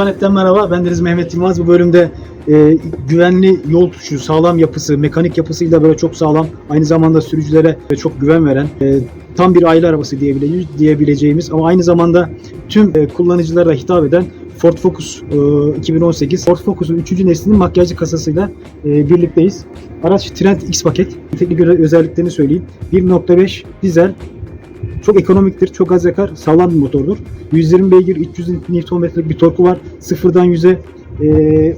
Otanet'ten merhaba. Ben Deniz Mehmet Yılmaz. Bu bölümde e, güvenli yol tutuşu, sağlam yapısı, mekanik yapısıyla böyle çok sağlam, aynı zamanda sürücülere çok güven veren, e, tam bir aile arabası diyebileceğimiz, diyebileceğimiz ama aynı zamanda tüm e, kullanıcılara hitap eden Ford Focus e, 2018. Ford Focus'un 3. neslinin makyajlı kasasıyla e, birlikteyiz. Araç Trend X paket. Teknik özelliklerini söyleyeyim. 1.5 dizel çok ekonomiktir, çok az yakar, sağlam bir motordur. 120 beygir, 300 Nm'lik bir torku var. Sıfırdan 100'e e,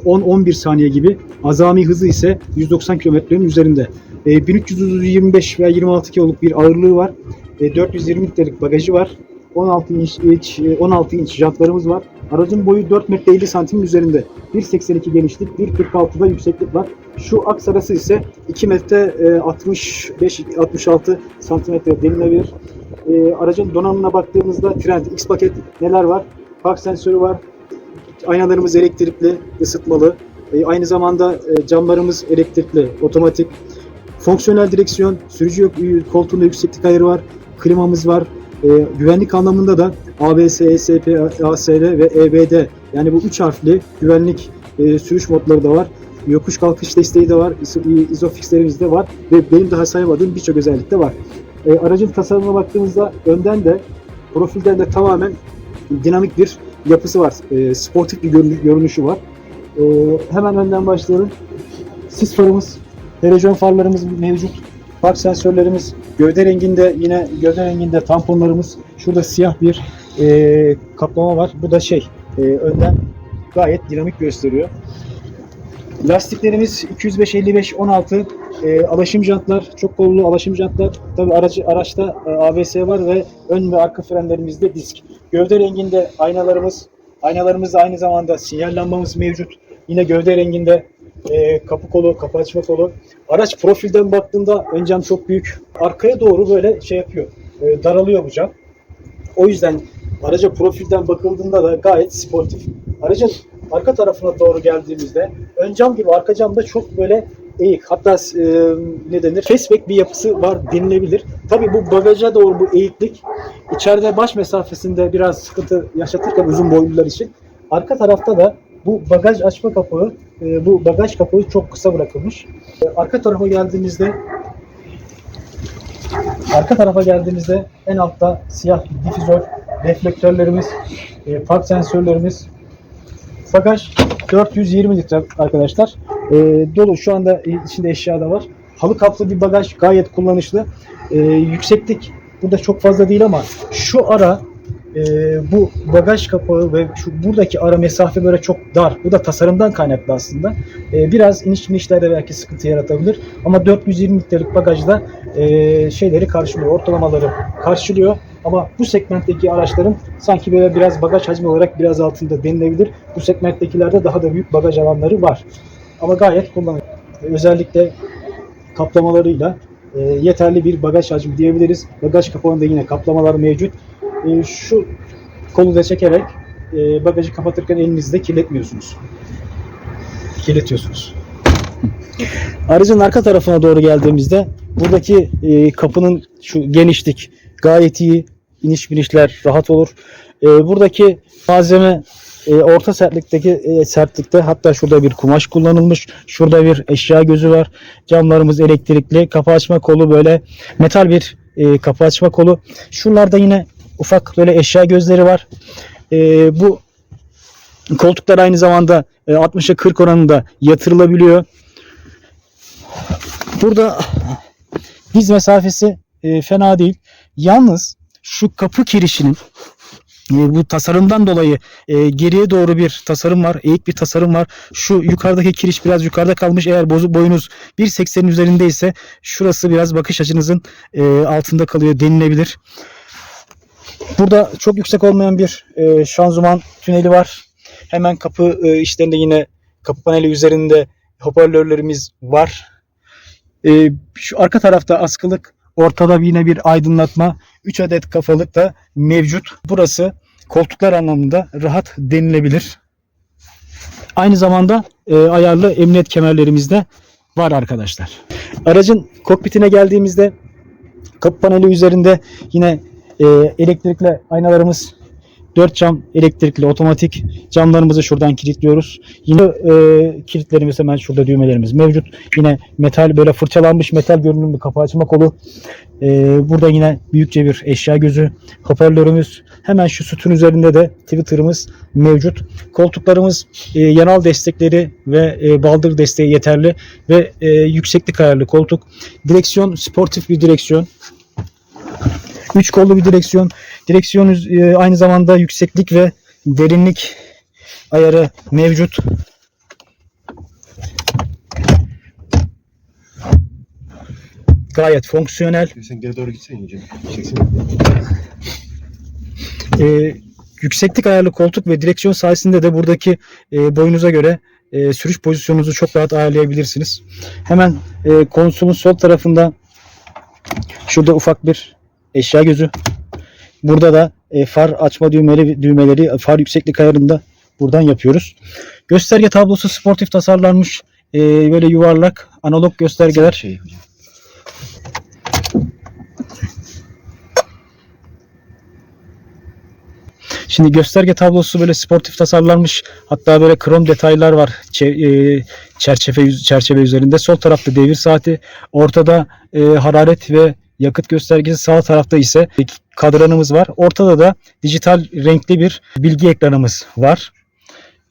10-11 saniye gibi. Azami hızı ise 190 kilometrenin üzerinde. E, 1325 veya 26 kiloluk bir ağırlığı var. E, 420 litrelik bagajı var. 16 inç, inç, e, 16 inç jantlarımız var. Aracın boyu 4 metre 50 santimin üzerinde. 1.82 genişlik, 1.46'da yükseklik var. Şu aks arası ise 2 metre e, 65-66 santimetre denilebilir. E, aracın donanımına baktığımızda Trend X paket neler var? Park sensörü var. Aynalarımız elektrikli, ısıtmalı. E, aynı zamanda e, camlarımız elektrikli, otomatik. Fonksiyonel direksiyon, sürücü yok- koltuğunda yükseklik ayarı var. Klimamız var. E, güvenlik anlamında da ABS, ESP, ASR ve EBD yani bu üç harfli güvenlik e, sürüş modları da var. Yokuş kalkış desteği de var. Isofixlerimiz de var ve benim daha sayamadığım birçok özellik de var. E, aracın tasarımına baktığımızda önden de profilden de tamamen dinamik bir yapısı var. E, sportif bir görünü- görünüşü var. E, hemen önden başlayalım. Sis farımız, televizyon farlarımız mevcut. Park sensörlerimiz, gövde renginde yine gövde renginde tamponlarımız. Şurada siyah bir e, kaplama var. Bu da şey e, önden gayet dinamik gösteriyor. Lastiklerimiz 205 55 16 e, alaşım jantlar, çok kollu alaşım jantlar. Tabii aracı araçta e, ABS var ve ön ve arka frenlerimizde disk. Gövde renginde aynalarımız, aynalarımızda aynı zamanda sinyal lambamız mevcut. Yine gövde renginde e, kapı kolu, kapı açma kolu. Araç profilden baktığında ön cam çok büyük. Arkaya doğru böyle şey yapıyor. e, daralıyor bu cam. O yüzden araca profilden bakıldığında da gayet sportif. Aracın arka tarafına doğru geldiğimizde ön cam gibi arka cam da çok böyle eğik. Hatta e, ne denir? Fastback bir yapısı var denilebilir. Tabii bu bagaja doğru bu eğiklik içeride baş mesafesinde biraz sıkıntı yaşatırken uzun boylular için arka tarafta da bu bagaj açma kapağı, e, bu bagaj kapağı çok kısa bırakılmış. E, arka tarafa geldiğimizde Arka tarafa geldiğimizde en altta siyah difüzör, reflektörlerimiz, e, park sensörlerimiz. Bagaj 420 litre arkadaşlar. E, dolu şu anda içinde eşya da var. Halı kaplı bir bagaj gayet kullanışlı. E, yükseklik burada çok fazla değil ama şu ara e, bu bagaj kapağı ve şu buradaki ara mesafe böyle çok dar. Bu da tasarımdan kaynaklı aslında. E, biraz iniş inişlerde belki sıkıntı yaratabilir. Ama 420 litrelik bagajda e, şeyleri karşılıyor, ortalamaları karşılıyor. Ama bu segmentteki araçların sanki böyle biraz bagaj hacmi olarak biraz altında denilebilir. Bu segmenttekilerde daha da büyük bagaj alanları var. Ama gayet kullanışlı. Özellikle kaplamalarıyla e, yeterli bir bagaj hacmi diyebiliriz. Bagaj kapağında yine kaplamalar mevcut. E, şu kolu da çekerek e, bagajı kapatırken elinizde kirletmiyorsunuz. Kirletiyorsunuz. Aracın arka tarafına doğru geldiğimizde buradaki e, kapının şu genişlik gayet iyi. İniş binişler rahat olur. E, buradaki malzeme e, orta sertlikteki e, sertlikte hatta şurada bir kumaş kullanılmış. Şurada bir eşya gözü var. Camlarımız elektrikli. Kapı açma kolu böyle metal bir e, kapı açma kolu. Şuralarda yine ufak böyle eşya gözleri var. E, bu koltuklar aynı zamanda e, 60'a 40 oranında yatırılabiliyor. Burada diz mesafesi e, fena değil. Yalnız şu kapı kirişinin e, bu tasarımdan dolayı e, geriye doğru bir tasarım var. Eğik bir tasarım var. Şu yukarıdaki kiriş biraz yukarıda kalmış. Eğer bozu boyunuz 1.80'in üzerindeyse şurası biraz bakış açınızın e, altında kalıyor denilebilir. Burada çok yüksek olmayan bir e, şanzıman tüneli var. Hemen kapı e, içlerinde yine kapı paneli üzerinde hoparlörlerimiz var. E, şu arka tarafta askılık, ortada yine bir aydınlatma, 3 adet kafalık da mevcut. Burası koltuklar anlamında rahat denilebilir. Aynı zamanda e, ayarlı emniyet kemerlerimiz de var arkadaşlar. Aracın kokpitine geldiğimizde kapı paneli üzerinde yine e, elektrikli aynalarımız 4 cam elektrikli otomatik camlarımızı şuradan kilitliyoruz. Yine e, kilitlerimiz hemen şurada düğmelerimiz mevcut. Yine metal böyle fırçalanmış metal görünümlü kapı açma kolu. E, burada yine büyükçe bir eşya gözü. Hoparlörümüz hemen şu sütun üzerinde de Twitter'ımız mevcut. Koltuklarımız e, yanal destekleri ve e, baldır desteği yeterli ve e, yükseklik ayarlı koltuk. Direksiyon sportif bir direksiyon. 3 kollu bir direksiyon. Direksiyon e, aynı zamanda yükseklik ve derinlik ayarı mevcut. Gayet fonksiyonel. Sen geri doğru gitsene iyice. Çeksin. E, yükseklik ayarlı koltuk ve direksiyon sayesinde de buradaki e, boyunuza göre e, sürüş pozisyonunuzu çok rahat ayarlayabilirsiniz. Hemen e, konsolun sol tarafında şurada ufak bir eşya gözü. Burada da e, far açma düğmeleri, düğmeleri far yükseklik ayarında buradan yapıyoruz. Gösterge tablosu sportif tasarlanmış. E, böyle yuvarlak analog göstergeler. Şey. Şimdi gösterge tablosu böyle sportif tasarlanmış. Hatta böyle krom detaylar var e, çerçeve çerçeve üzerinde. Sol tarafta devir saati, ortada e, hararet ve yakıt göstergesi, sağ tarafta ise kadranımız var. Ortada da dijital renkli bir bilgi ekranımız var.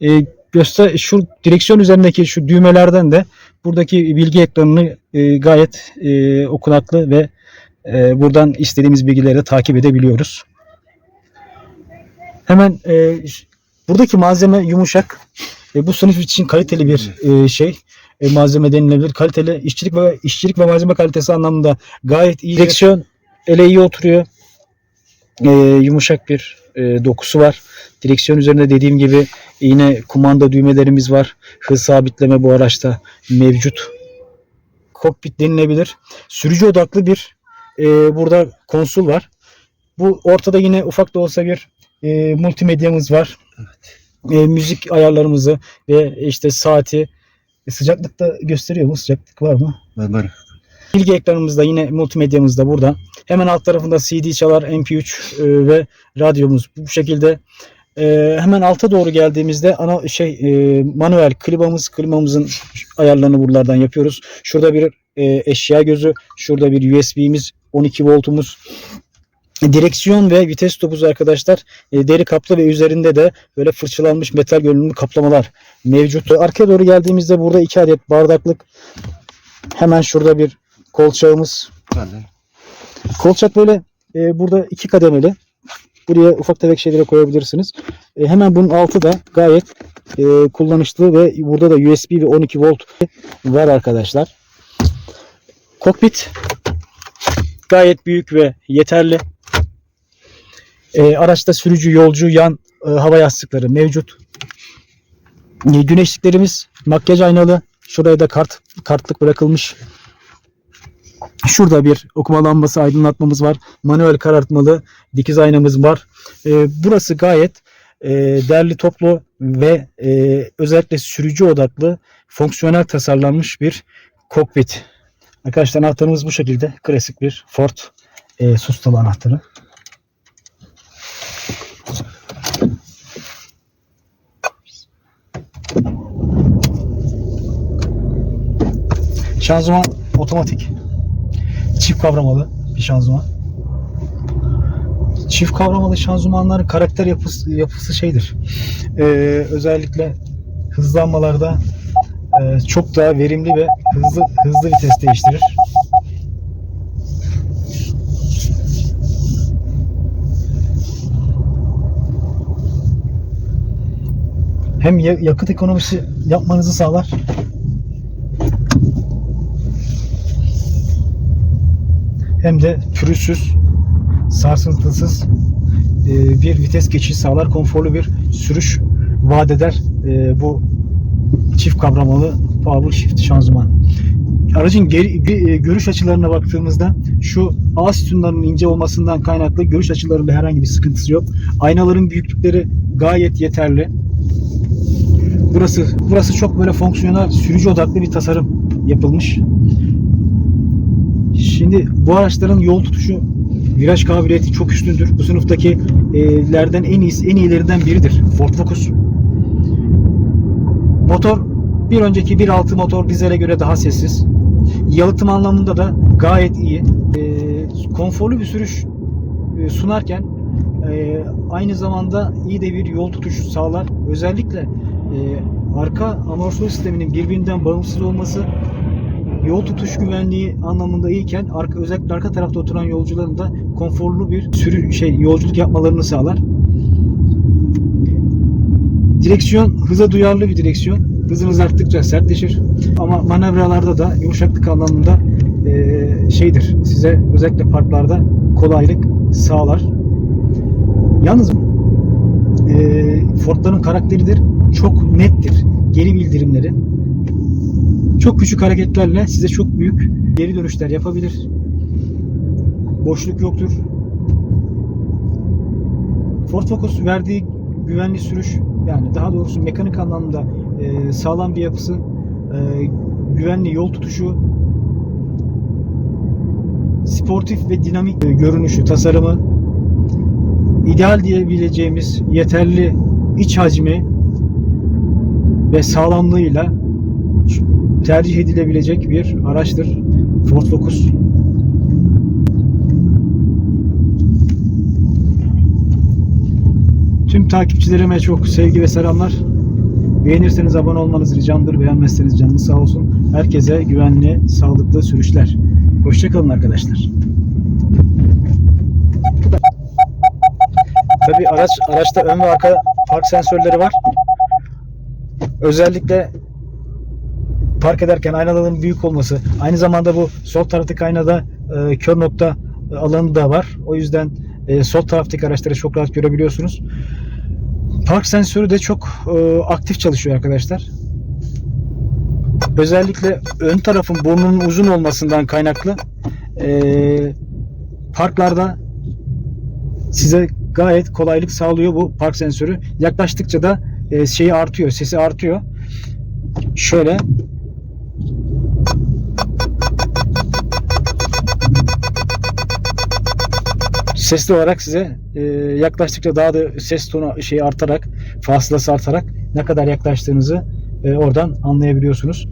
E, göster şu direksiyon üzerindeki şu düğmelerden de buradaki bilgi ekranını e, gayet e, okunaklı ve e, buradan istediğimiz bilgileri de takip edebiliyoruz. Hemen e, buradaki malzeme yumuşak. E, bu sınıf için kaliteli bir e, şey. E, malzeme denilebilir. Kaliteli işçilik ve işçilik ve malzeme kalitesi anlamında gayet iyi. Direksiyon ele iyi oturuyor. E, yumuşak bir e, dokusu var. Direksiyon üzerinde dediğim gibi yine kumanda düğmelerimiz var. Hız sabitleme bu araçta mevcut. Kokpit denilebilir. Sürücü odaklı bir e, burada konsol var. Bu ortada yine ufak da olsa bir e, multimedyamız var. E, müzik ayarlarımızı ve işte saati e, sıcaklıkta gösteriyor mu? Sıcaklık var mı? Var var. Bilgi ekranımızda yine multimedyamız da burada. Hemen alt tarafında CD çalar, MP3 e, ve radyomuz bu şekilde. E, hemen alta doğru geldiğimizde ana şey e, manuel klimamız, klimamızın ayarlarını buralardan yapıyoruz. Şurada bir e, eşya gözü, şurada bir USB'miz, 12 voltumuz. Direksiyon ve vites topuzu arkadaşlar e, deri kaplı ve üzerinde de böyle fırçalanmış metal görünümlü kaplamalar mevcut. Arkaya doğru geldiğimizde burada iki adet bardaklık. Hemen şurada bir kolçağımız. Lan. Kolçak böyle e, burada iki kademeli. Buraya ufak tefek şeylere koyabilirsiniz. E, hemen bunun altı da gayet e, kullanışlı ve burada da USB ve 12 volt var arkadaşlar. Kokpit gayet büyük ve yeterli. E, araçta sürücü, yolcu, yan e, hava yastıkları mevcut. E, güneşliklerimiz makyaj aynalı. Şuraya da kart kartlık bırakılmış. Şurada bir okuma lambası aydınlatmamız var. Manuel karartmalı dikiz aynamız var. E, burası gayet e, derli toplu ve e, özellikle sürücü odaklı fonksiyonel tasarlanmış bir kokpit. Arkadaşlar anahtarımız bu şekilde. Klasik bir Ford e, sustalı anahtarı. Şanzıman otomatik. Çift kavramalı bir şanzıman. Çift kavramalı şanzımanların karakter yapısı, yapısı şeydir. Ee, özellikle hızlanmalarda e, çok daha verimli ve hızlı hızlı vites değiştirir. Hem ya- yakıt ekonomisi yapmanızı sağlar. Hem de pürüzsüz, sarsıntısız e, bir vites geçişi sağlar. Konforlu bir sürüş vaat eder e, bu çift kavramalı power shift şanzıman. Aracın geri- ge- e, görüş açılarına baktığımızda şu ağ sütunlarının ince olmasından kaynaklı görüş açılarında herhangi bir sıkıntısı yok. Aynaların büyüklükleri gayet yeterli. Burası burası çok böyle fonksiyonel, sürücü odaklı bir tasarım yapılmış. Şimdi bu araçların yol tutuşu viraj kabiliyeti çok üstündür. Bu sınıftakilerden en iyisi, en iyilerinden biridir Ford Focus. Motor bir önceki 1.6 motor dizele göre daha sessiz. Yalıtım anlamında da gayet iyi. Ee, konforlu bir sürüş e, sunarken e, aynı zamanda iyi de bir yol tutuşu sağlar. Özellikle e, arka amortisör sisteminin birbirinden bağımsız olması yol tutuş güvenliği anlamında iyiken arka, özellikle arka tarafta oturan yolcuların da konforlu bir sürü şey yolculuk yapmalarını sağlar. Direksiyon hıza duyarlı bir direksiyon. Hızınız arttıkça sertleşir. Ama manevralarda da yumuşaklık anlamında e, şeydir. Size özellikle parklarda kolaylık sağlar. Yalnız e, Ford'ların karakteridir. Çok nettir. Geri bildirimleri. Çok küçük hareketlerle size çok büyük geri dönüşler yapabilir. Boşluk yoktur. Ford Focus verdiği güvenli sürüş yani daha doğrusu mekanik anlamda e, sağlam bir yapısı, e, güvenli yol tutuşu, sportif ve dinamik e, görünüşü, tasarımı, ideal diyebileceğimiz yeterli iç hacmi ve sağlamlığıyla tercih edilebilecek bir araçtır Ford Focus. Tüm takipçilerime çok sevgi ve selamlar. Beğenirseniz abone olmanız ricamdır. Beğenmezseniz canınız sağ olsun. Herkese güvenli, sağlıklı sürüşler. Hoşçakalın arkadaşlar. Tabi araç araçta ön ve arka park sensörleri var. Özellikle park ederken aynaların büyük olması, aynı zamanda bu sol taraftaki aynada e, kör nokta e, alanı da var. O yüzden e, sol taraftaki araçları çok rahat görebiliyorsunuz. Park sensörü de çok e, aktif çalışıyor arkadaşlar. Özellikle ön tarafın burnunun uzun olmasından kaynaklı e, parklarda size gayet kolaylık sağlıyor bu park sensörü. Yaklaştıkça da e, şeyi artıyor, sesi artıyor. Şöyle sesli olarak size e, yaklaştıkça daha da ses tonu şeyi artarak, fasılası artarak ne kadar yaklaştığınızı e, oradan anlayabiliyorsunuz.